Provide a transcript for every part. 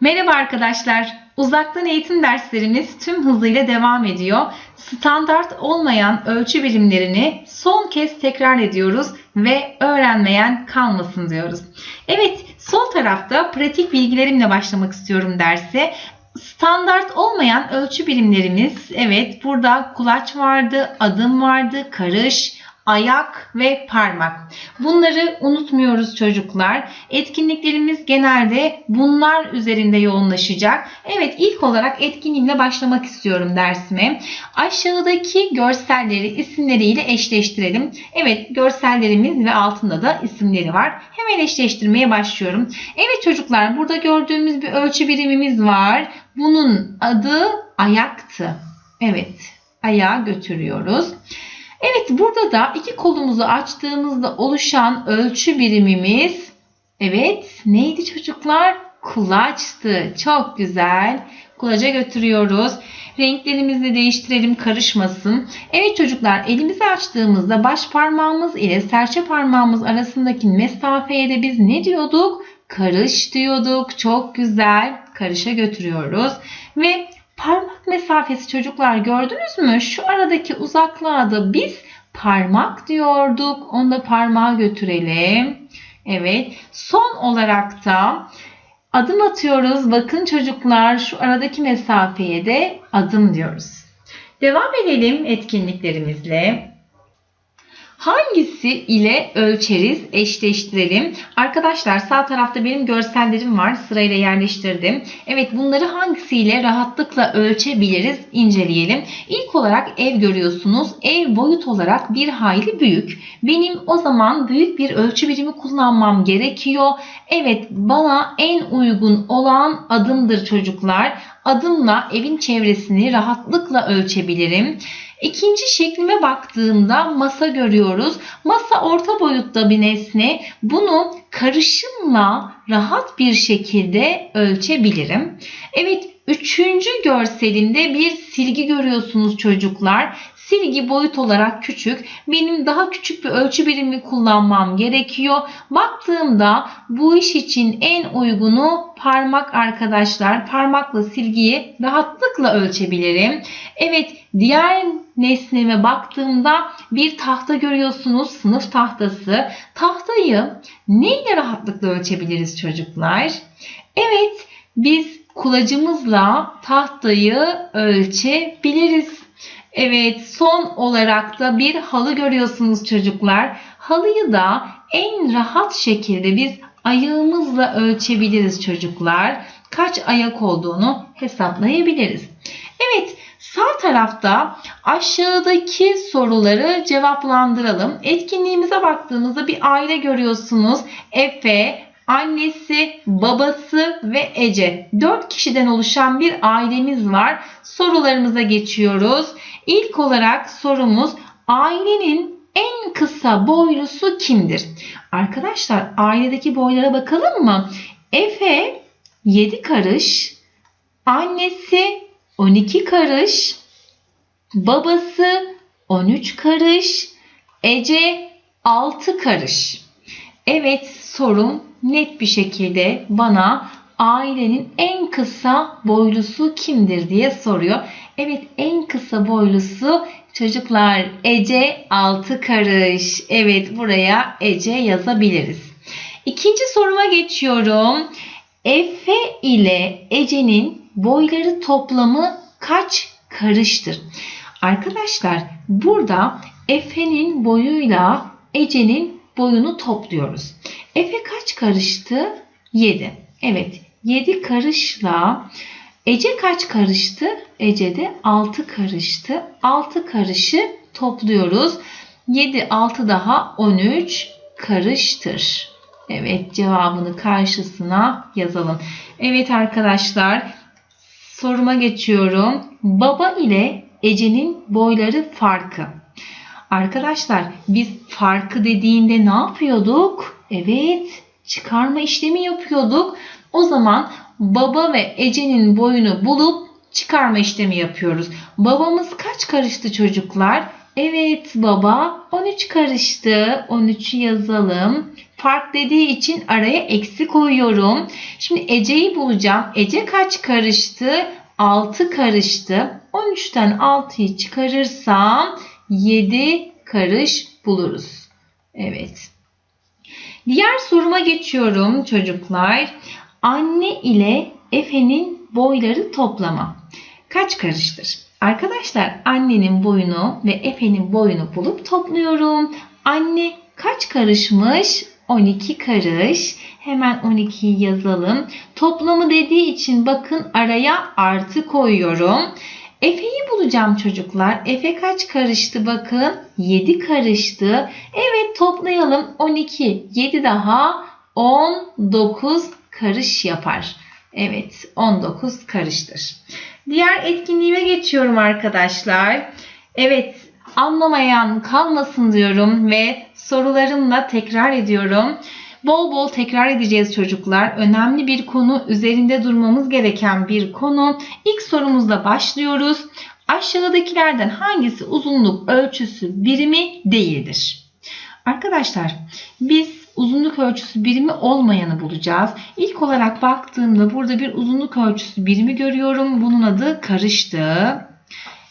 Merhaba arkadaşlar. Uzaktan eğitim derslerimiz tüm hızıyla devam ediyor. Standart olmayan ölçü birimlerini son kez tekrar ediyoruz ve öğrenmeyen kalmasın diyoruz. Evet, sol tarafta pratik bilgilerimle başlamak istiyorum derse. Standart olmayan ölçü birimlerimiz, evet burada kulaç vardı, adım vardı, karış, ayak ve parmak. Bunları unutmuyoruz çocuklar. Etkinliklerimiz genelde bunlar üzerinde yoğunlaşacak. Evet ilk olarak etkinliğimle başlamak istiyorum dersime. Aşağıdaki görselleri isimleriyle eşleştirelim. Evet görsellerimiz ve altında da isimleri var. Hemen eşleştirmeye başlıyorum. Evet çocuklar burada gördüğümüz bir ölçü birimimiz var. Bunun adı ayaktı. Evet ayağa götürüyoruz. Evet burada da iki kolumuzu açtığımızda oluşan ölçü birimimiz evet neydi çocuklar? Kulaçtı. Çok güzel. Kulaca götürüyoruz. Renklerimizi değiştirelim karışmasın. Evet çocuklar elimizi açtığımızda baş parmağımız ile serçe parmağımız arasındaki mesafeye de biz ne diyorduk? Karış diyorduk. Çok güzel. Karışa götürüyoruz. Ve Parmak mesafesi çocuklar gördünüz mü? Şu aradaki uzaklığa da biz parmak diyorduk. Onu da parmağa götürelim. Evet. Son olarak da adım atıyoruz. Bakın çocuklar şu aradaki mesafeye de adım diyoruz. Devam edelim etkinliklerimizle. Hangisi ile ölçeriz, eşleştirelim. Arkadaşlar sağ tarafta benim görsellerim var. Sırayla yerleştirdim. Evet bunları hangisiyle rahatlıkla ölçebiliriz inceleyelim. İlk olarak ev görüyorsunuz. Ev boyut olarak bir hayli büyük. Benim o zaman büyük bir ölçü birimi kullanmam gerekiyor. Evet bana en uygun olan adımdır çocuklar. Adımla evin çevresini rahatlıkla ölçebilirim. İkinci şeklime baktığımda masa görüyoruz. Masa orta boyutta bir nesne. Bunu karışımla rahat bir şekilde ölçebilirim. Evet üçüncü görselinde bir silgi görüyorsunuz çocuklar. Silgi boyut olarak küçük. Benim daha küçük bir ölçü birimi kullanmam gerekiyor. Baktığımda bu iş için en uygunu parmak arkadaşlar. Parmakla silgiyi rahatlıkla ölçebilirim. Evet diğer nesneme baktığımda bir tahta görüyorsunuz. Sınıf tahtası. Tahtayı neyle rahatlıkla ölçebiliriz çocuklar? Evet biz kulacımızla tahtayı ölçebiliriz. Evet son olarak da bir halı görüyorsunuz çocuklar. Halıyı da en rahat şekilde biz ayağımızla ölçebiliriz çocuklar. Kaç ayak olduğunu hesaplayabiliriz. Evet sağ tarafta aşağıdaki soruları cevaplandıralım. Etkinliğimize baktığımızda bir aile görüyorsunuz. Efe, annesi, babası ve Ece. 4 kişiden oluşan bir ailemiz var. Sorularımıza geçiyoruz. İlk olarak sorumuz ailenin en kısa boylusu kimdir? Arkadaşlar ailedeki boylara bakalım mı? Efe 7 karış, annesi 12 karış, babası 13 karış, Ece 6 karış. Evet sorum net bir şekilde bana ailenin en kısa boylusu kimdir diye soruyor. Evet en kısa boylusu çocuklar Ece 6 karış. Evet buraya Ece yazabiliriz. İkinci soruma geçiyorum. Efe ile Ece'nin boyları toplamı kaç karıştır? Arkadaşlar burada Efe'nin boyuyla Ece'nin boyunu topluyoruz. Efe kaç karıştı? 7. Evet 7 karışla Ece kaç karıştı? Ece de 6 karıştı. 6 karışı topluyoruz. 7 6 daha 13 karıştır. Evet cevabını karşısına yazalım. Evet arkadaşlar soruma geçiyorum. Baba ile Ece'nin boyları farkı. Arkadaşlar biz farkı dediğinde ne yapıyorduk? Evet çıkarma işlemi yapıyorduk. O zaman baba ve Ece'nin boyunu bulup çıkarma işlemi yapıyoruz. Babamız kaç karıştı çocuklar? Evet baba 13 karıştı. 13'ü yazalım. Fark dediği için araya eksi koyuyorum. Şimdi Ece'yi bulacağım. Ece kaç karıştı? 6 karıştı. 13'ten 6'yı çıkarırsam 7 karış buluruz. Evet. Diğer soruma geçiyorum çocuklar. Anne ile Efe'nin boyları toplama. Kaç karıştır? Arkadaşlar annenin boyunu ve Efe'nin boyunu bulup topluyorum. Anne kaç karışmış? 12 karış. Hemen 12'yi yazalım. Toplamı dediği için bakın araya artı koyuyorum. Efe'yi bulacağım çocuklar. Efe kaç karıştı bakın? 7 karıştı. Evet toplayalım. 12, 7 daha 19 karış yapar. Evet 19 karıştır. Diğer etkinliğime geçiyorum arkadaşlar. Evet anlamayan kalmasın diyorum ve sorularımla tekrar ediyorum. Bol bol tekrar edeceğiz çocuklar. Önemli bir konu, üzerinde durmamız gereken bir konu. İlk sorumuzla başlıyoruz. Aşağıdakilerden hangisi uzunluk ölçüsü birimi değildir? Arkadaşlar biz uzunluk ölçüsü birimi olmayanı bulacağız. İlk olarak baktığımda burada bir uzunluk ölçüsü birimi görüyorum. Bunun adı karıştı.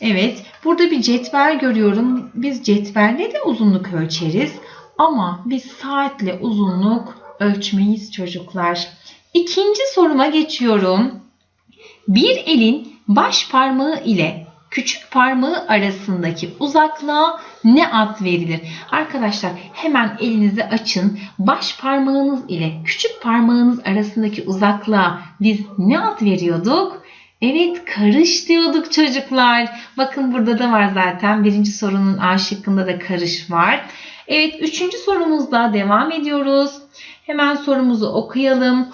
Evet, burada bir cetvel görüyorum. Biz cetvelle de uzunluk ölçeriz. Ama biz saatle uzunluk ölçmeyiz çocuklar. İkinci soruma geçiyorum. Bir elin baş parmağı ile küçük parmağı arasındaki uzaklığa ne ad verilir? Arkadaşlar hemen elinizi açın. Baş parmağınız ile küçük parmağınız arasındaki uzaklığa biz ne ad veriyorduk? Evet karış diyorduk çocuklar. Bakın burada da var zaten. Birinci sorunun A şıkkında da karış var. Evet üçüncü sorumuzda devam ediyoruz. Hemen sorumuzu okuyalım.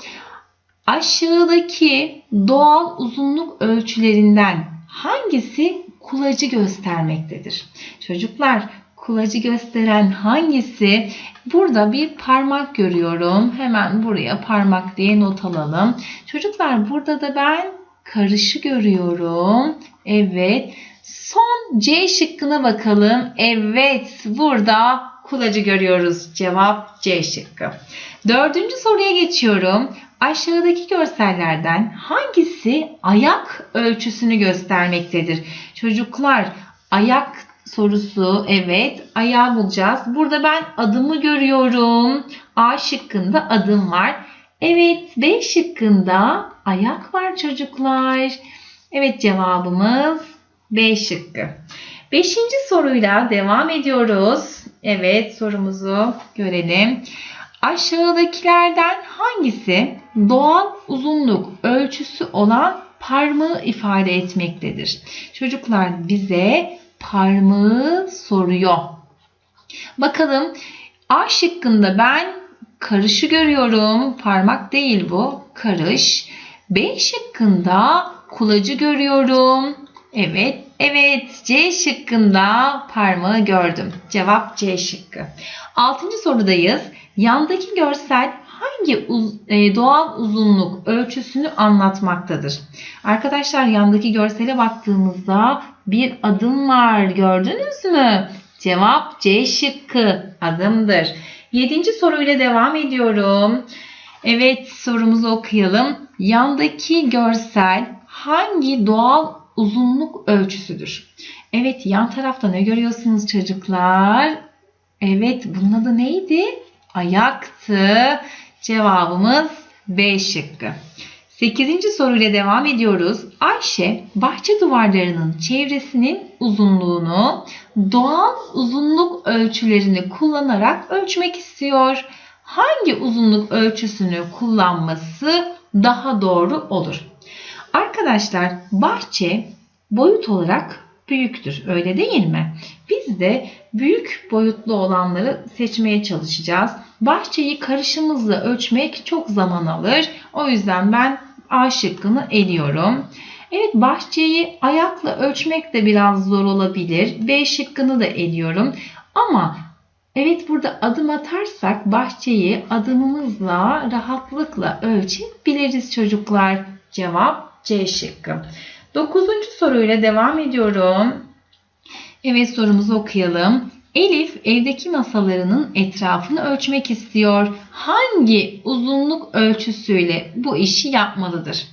Aşağıdaki doğal uzunluk ölçülerinden hangisi kulacı göstermektedir? Çocuklar kulacı gösteren hangisi? Burada bir parmak görüyorum. Hemen buraya parmak diye not alalım. Çocuklar burada da ben karışı görüyorum. Evet. Son C şıkkına bakalım. Evet burada kulacı görüyoruz. Cevap C şıkkı. Dördüncü soruya geçiyorum. Aşağıdaki görsellerden hangisi ayak ölçüsünü göstermektedir? Çocuklar ayak sorusu evet ayağı bulacağız. Burada ben adımı görüyorum. A şıkkında adım var. Evet B şıkkında ayak var çocuklar. Evet cevabımız B şıkkı. Beşinci soruyla devam ediyoruz. Evet sorumuzu görelim. Aşağıdakilerden hangisi doğal uzunluk ölçüsü olan parmağı ifade etmektedir? Çocuklar bize parmağı soruyor. Bakalım A şıkkında ben karışı görüyorum. Parmak değil bu. Karış. B şıkkında kulacı görüyorum. Evet, evet. C şıkkında parmağı gördüm. Cevap C şıkkı. Altıncı sorudayız. Yandaki görsel hangi uz e, doğal uzunluk ölçüsünü anlatmaktadır? Arkadaşlar yandaki görsele baktığımızda bir adım var. Gördünüz mü? Cevap C şıkkı adımdır. Yedinci soruyla devam ediyorum. Evet sorumuzu okuyalım. Yandaki görsel hangi doğal uzunluk ölçüsüdür? Evet yan tarafta ne görüyorsunuz çocuklar? Evet bunun adı neydi? Ayaktı. Cevabımız B şıkkı. 8. soruyla devam ediyoruz. Ayşe bahçe duvarlarının çevresinin uzunluğunu doğal uzunluk ölçülerini kullanarak ölçmek istiyor. Hangi uzunluk ölçüsünü kullanması daha doğru olur? Arkadaşlar bahçe boyut olarak büyüktür. Öyle değil mi? Biz de büyük boyutlu olanları seçmeye çalışacağız. Bahçeyi karışımızla ölçmek çok zaman alır. O yüzden ben A şıkkını eliyorum. Evet bahçeyi ayakla ölçmek de biraz zor olabilir. B şıkkını da eliyorum. Ama evet burada adım atarsak bahçeyi adımımızla rahatlıkla ölçebiliriz çocuklar. Cevap C şıkkı. Dokuzuncu soruyla devam ediyorum. Evet sorumuzu okuyalım. Elif evdeki masalarının etrafını ölçmek istiyor. Hangi uzunluk ölçüsüyle bu işi yapmalıdır?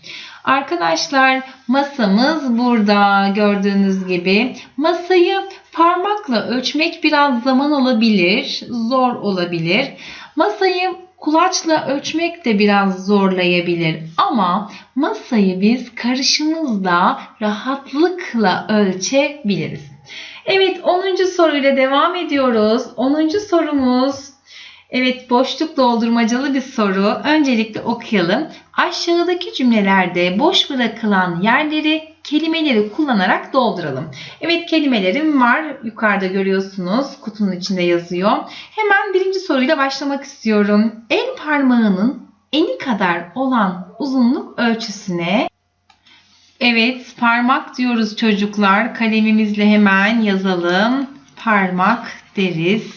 Arkadaşlar masamız burada gördüğünüz gibi. Masayı parmakla ölçmek biraz zaman alabilir, zor olabilir. Masayı kulaçla ölçmek de biraz zorlayabilir ama masayı biz karışımızla rahatlıkla ölçebiliriz. Evet 10. soruyla devam ediyoruz. 10. sorumuz Evet boşluk doldurmacalı bir soru. Öncelikle okuyalım. Aşağıdaki cümlelerde boş bırakılan yerleri kelimeleri kullanarak dolduralım. Evet kelimelerim var. Yukarıda görüyorsunuz. Kutunun içinde yazıyor. Hemen birinci soruyla başlamak istiyorum. El parmağının eni kadar olan uzunluk ölçüsüne Evet parmak diyoruz çocuklar. Kalemimizle hemen yazalım. Parmak deriz.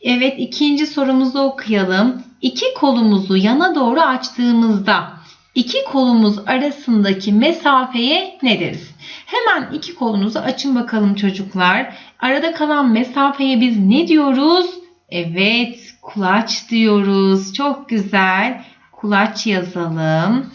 Evet ikinci sorumuzu okuyalım. İki kolumuzu yana doğru açtığımızda iki kolumuz arasındaki mesafeye ne deriz? Hemen iki kolunuzu açın bakalım çocuklar. Arada kalan mesafeye biz ne diyoruz? Evet kulaç diyoruz. Çok güzel. Kulaç yazalım.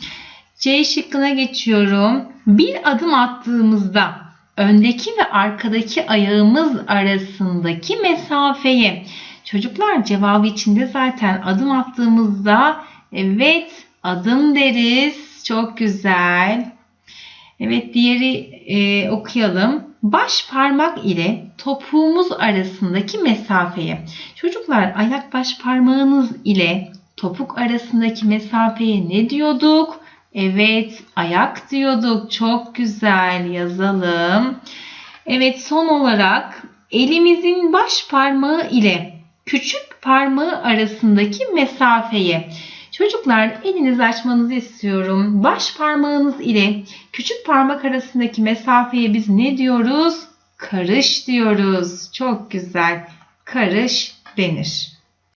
C şıkkına geçiyorum. Bir adım attığımızda öndeki ve arkadaki ayağımız arasındaki mesafeye Çocuklar cevabı içinde zaten adım attığımızda evet adım deriz. Çok güzel. Evet diğeri e, okuyalım. Baş parmak ile topuğumuz arasındaki mesafeye. Çocuklar ayak baş parmağınız ile topuk arasındaki mesafeye ne diyorduk? Evet ayak diyorduk. Çok güzel yazalım. Evet son olarak elimizin baş parmağı ile küçük parmağı arasındaki mesafeye. Çocuklar elinizi açmanızı istiyorum. Baş parmağınız ile küçük parmak arasındaki mesafeye biz ne diyoruz? Karış diyoruz. Çok güzel. Karış denir.